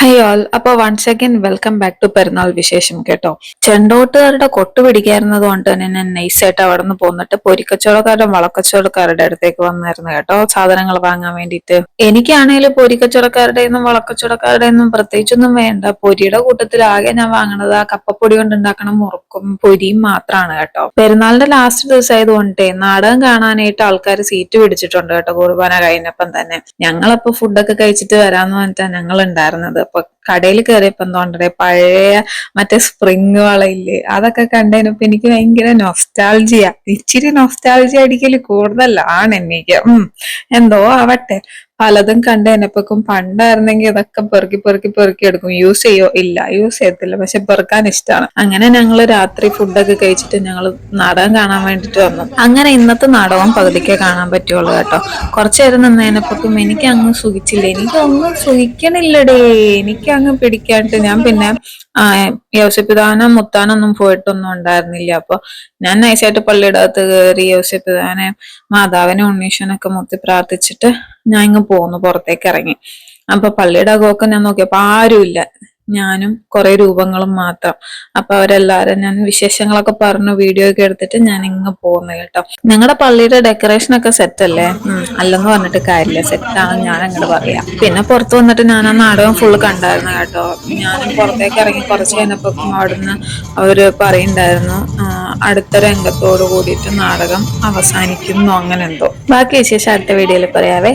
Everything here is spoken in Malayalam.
ഹൈ ഓൾ അപ്പൊ once again welcome back to Perunnal വിശേഷം കേട്ടോ. ചെണ്ടോട്ടുകാരുടെ കൊട്ടു കൊണ്ട് തന്നെ ഞാൻ നൈസായിട്ട് അവിടെ നിന്ന് പോന്നിട്ട് പൊരിക്കച്ചവടക്കാരുടെ വളക്കച്ചവടക്കാരുടെ അടുത്തേക്ക് വന്നായിരുന്നു കേട്ടോ. സാധനങ്ങൾ വാങ്ങാൻ വേണ്ടിയിട്ട്. എനിക്കാണെങ്കിൽ പൊരിക്കച്ചവടക്കാരുടെ ഒന്നും വളക്കച്ചവടക്കാരുടെ ഒന്നും പ്രത്യേകിച്ചൊന്നും വേണ്ട. പൊരിയുടെ കൂട്ടത്തിൽ ആകെ ഞാൻ വാങ്ങണത് ആ കപ്പപ്പൊടി കൊണ്ട് ഉണ്ടാക്കണ മുറുക്കും പൊരിയും മാത്രമാണ് കേട്ടോ. പെരുന്നാളിന്റെ ലാസ്റ്റ് ദിവസമായത് കൊണ്ട് നാടകം കാണാനായിട്ട് ആൾക്കാർ സീറ്റ് പിടിച്ചിട്ടുണ്ട് കേട്ടോ കുർബാന കഴിഞ്ഞപ്പം തന്നെ. ഞങ്ങളപ്പോ ഫുഡൊക്കെ കഴിച്ചിട്ട് വരാന്ന് പറഞ്ഞിട്ടാണ് ഞങ്ങൾ ഉണ്ടായിരുന്നത് അപ്പൊ കടയിൽ കയറിയപ്പോ എന്തോണ്ടേ പഴയ മറ്റേ സ്പ്രിങ് വളയില്ലേ? അതൊക്കെ കണ്ടതിനപ്പോ എനിക്ക് ഭയങ്കര നൊസ്റ്റാൾജിയ ഇച്ചിരി നൊസ്റ്റാൾജിയ അടിക്കൽ കൂടുതലാണ് എനിക്ക്. എന്തോ ആവട്ടെ. പലതും കണ്ടതിനപ്പൊക്കും പണ്ടായിരുന്നെങ്കിൽ ഇതൊക്കെ പെറുക്കി പെറുക്കി പെറുക്കി എടുക്കും. യൂസ് ചെയ്യോ? ഇല്ല. യൂസ് ചെയ്യത്തില്ല. പക്ഷെ പെറുക്കാൻ ഇഷ്ടമാണ് അങ്ങനെ ഞങ്ങൾ രാത്രി ഫുഡൊക്കെ കഴിച്ചിട്ട് ഞങ്ങൾ നാടകം കാണാൻ വേണ്ടിട്ട് വന്നു. അങ്ങനെ ഇന്നത്തെ നാടകം പകുതിക്കേ കാണാൻ പറ്റുള്ളൂ കേട്ടോ. കുറച്ചു നേരം നിന്നതിനപ്പൊക്കും എനിക്ക് അങ്ങ് സുഖിച്ചില്ല. എനിക്കൊന്നും സുഖിക്കണില്ലടേ. എനിക്ക് അങ്ങ് പിടിക്കാണ്ട് ഞാൻ പിന്നെ ആ യോസപിതാനം മുത്താനൊന്നും പോയിട്ടൊന്നും ഉണ്ടായിരുന്നില്ല. അപ്പൊ ഞാൻ നൈസായിട്ട് പള്ളിയുടെ അകത്ത് കയറി യോസപിതാനെ മാതാവിനെ ഉണ്ണീഷനൊക്കെ മുത്തി പ്രാർത്ഥിച്ചിട്ട് ഞാൻ ഇങ്ങ് പോന്നു പുറത്തേക്ക് ഇറങ്ങി. അപ്പൊ പള്ളിയുടെ അകമൊക്കെ ഞാൻ നോക്കിയപ്പോ ആരുമില്ല. ഞാനും കുറെ രൂപങ്ങളും മാത്രം. അപ്പൊ അവരെല്ലാരും ഞാൻ വിശേഷങ്ങളൊക്കെ പറഞ്ഞു വീഡിയോ ഒക്കെ എടുത്തിട്ട് ഞാൻ ഇങ്ങ് പോന്നു കേട്ടോ. ഞങ്ങളുടെ പള്ളിയുടെ ഡെക്കറേഷൻ ഒക്കെ സെറ്റ് അല്ലേ? അല്ലെന്ന് പറഞ്ഞിട്ട് കാര്യമില്ല സെറ്റ് ആണ് ഞാൻ അങ്ങോട്ട് പറയാം. പിന്നെ പുറത്ത് വന്നിട്ട് ഞാൻ ആ നാടകം ഫുള്ള് കണ്ടായിരുന്നു കേട്ടോ. ഞാനും പുറത്തേക്ക് ഇറങ്ങി കുറച്ച് കഴിഞ്ഞപ്പോ അവിടുന്ന് അവർ പറയുണ്ടായിരുന്നു അടുത്ത രംഗത്തോട് കൂടിയിട്ട് നാടകം അവസാനിക്കുന്നു അങ്ങനെ എന്തോ. ബാക്കി വിശേഷം അടുത്ത വീഡിയോയിൽ പറയാവേ.